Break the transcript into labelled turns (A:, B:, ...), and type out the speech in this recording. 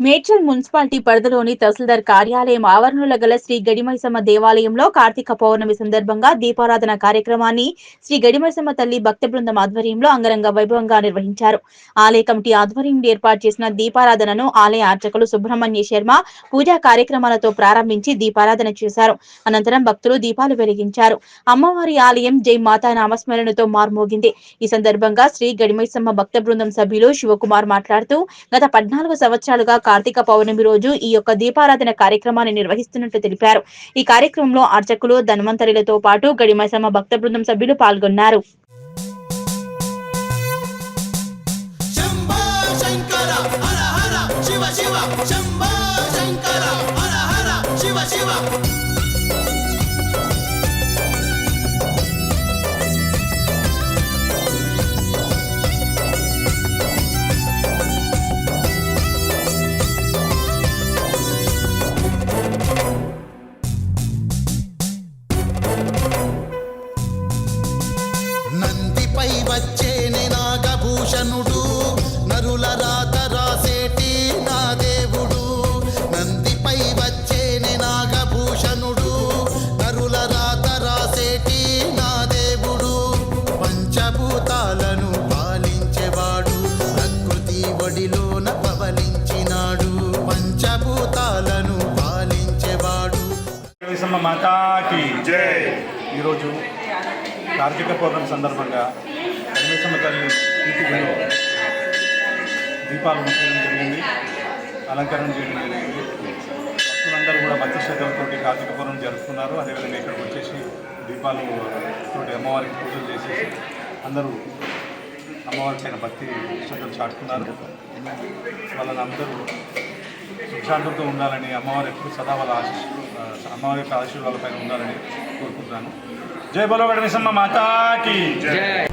A: Medchal municipality పరిధిలోని తహసీల్దార్ కార్యాలయం ఆవరణలో గల శ్రీ గడిమైసమ్మ దేవాలయంలో కార్తీక పౌర్ణమి సందర్భంగా దీపారాధన కార్యక్రమాన్ని శ్రీ గడిమైసమ్మ తల్లి భక్త బృందం ఆధ్వర్యంలో అంగరంగ వైభవంగా నిర్వహించారు. ఆలయ కమిటీ ఆధ్వర్యంలో ఏర్పాటు చేసిన దీపారాధనను ఆలయ అర్చకులు సుబ్రహ్మణ్య శర్మ పూజా కార్యక్రమాలతో ప్రారంభించి దీపారాధన చేశారు. అనంతరం భక్తులు దీపాలు వెలిగించారు. అమ్మవారి ఆలయం జై మాతా నామస్మరణతో మార్మోగింది. ఈ సందర్భంగా శ్రీ గడిమైసమ్మ భక్త బృందం సభ్యులు శివకుమార్ మాట్లాడుతూ గత పద్నాలుగు సంవత్సరాలుగా కార్తీక పౌర్ణమి రోజు ఈ యొక్క దీపారాధన కార్యక్రమాన్ని నిర్వహిస్తున్నట్లు తెలిపారు. ఈ కార్యక్రమంలో అర్చకులు ధన్వంతరిలతో పాటు గడిమైసమ్మ భక్త బృందం సభ్యులు పాల్గొన్నారు.
B: శివ శివ శంభో శంకర హర హర శివ శివ. నందిపై వచ్చేనే నాగభూషణుడు నరుల రాత రాసేటి నా దేవుడు. నందిపై వచ్చేనే నాగభూషణుడు నరుల రాత రాసేటి నా దేవుడు. పంచభూతాలను పాలించేవాడు. ప్రకృతి ఒడిలోన పవలించినాడు. పంచభూతాలను పాలించేవాడు.
C: మాతాకి.
D: జై.
C: ఈరోజు కార్తీక పౌర్ణమి సందర్భంగా వెంకటేశ్వర తల్లి దీపాలు జరిగింది. అలంకరణ చేయడం జరిగింది. భక్తులందరూ కూడా భక్తి శ్రద్ధలతోటి కార్తీక పౌర్ణమి జరుపుకున్నారు. అదేవిధంగా ఇక్కడికి వచ్చేసి దీపాలు తోటి అమ్మవారికి పూజలు చేసేసి అందరూ అమ్మవారి పైన భక్తి శ్రద్ధలు చాటుకున్నారు. వాళ్ళని అందరూ సుఖశాంతులతో ఉండాలని అమ్మవారి ఎప్పుడు సదా వాళ్ళ ఆశీస్ అమ్మవారి యొక్క ఆశీర్వాదాల పైన ఉండాలని కోరుకుంటున్నాను. జై బలో వెంకటేశ్వర మాతాకి
D: జై.